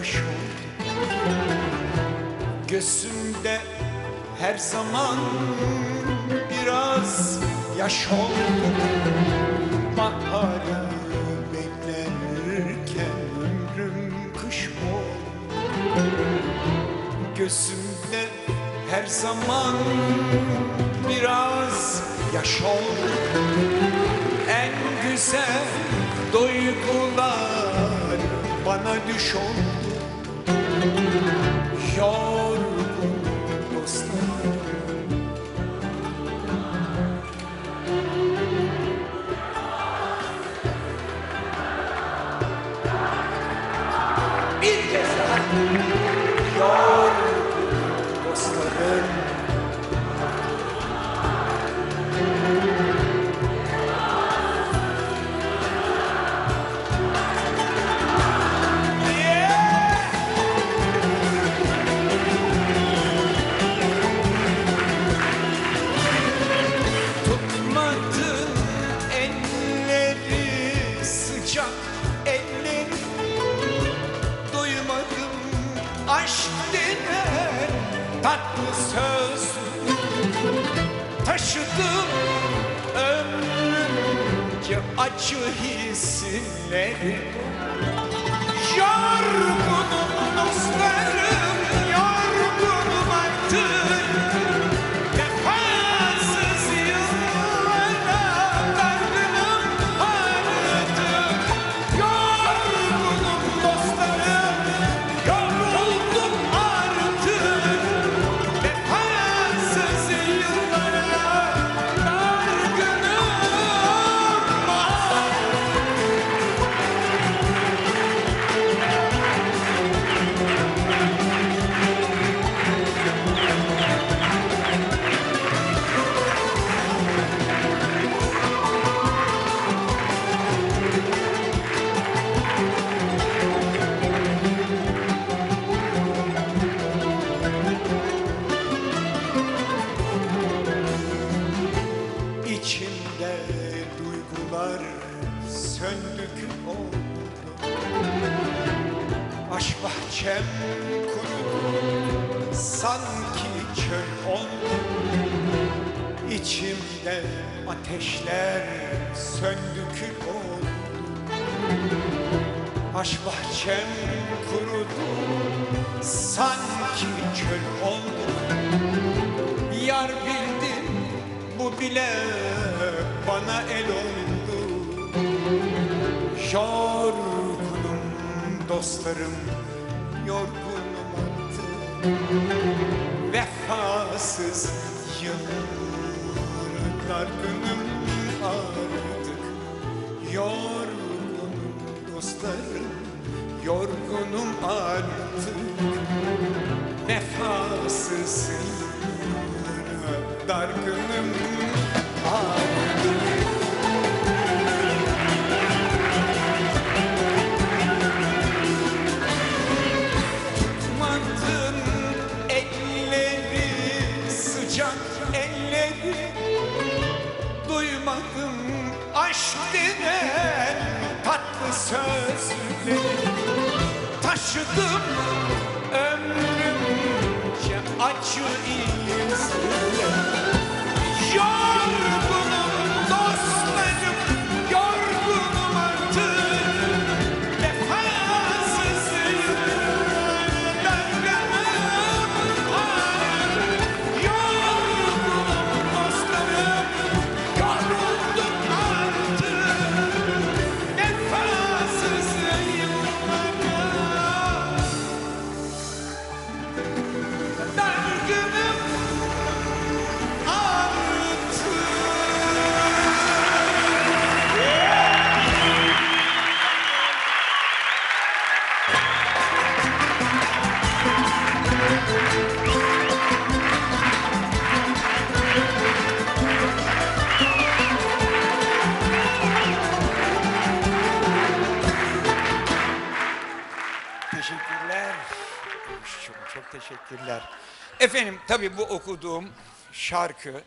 kış oldu Gözümde her zaman biraz yaş oldu. Baharı beklerken ömrüm kış oldu. Gözümde her zaman biraz yaş oldu. En güzel duygular bana düş oldu. Bir kez daha. Yorgun dostlarım aşk denen tatlı söz Taşıdım ömrümce acı hisleri Yorgunum dostlarım, oldu Aşk bahçem kurudu sanki çöl oldu. İçimde ateşler söndük oldu. Aşk bahçem kurudu sanki çöl oldu. Yar bildim bu bile bana el oldu Yorgunum dostlarım yorgunum artık. Vefasız yıllara dargınım artık. Yorgunum dostlarım yorgunum artık. Vefasız yıllara dargınım denen tatlı sözleri Taşıdım ömrümce acı izleri Teşekkürler. Çok, teşekkürler. Efendim tabii bu okuduğum şarkı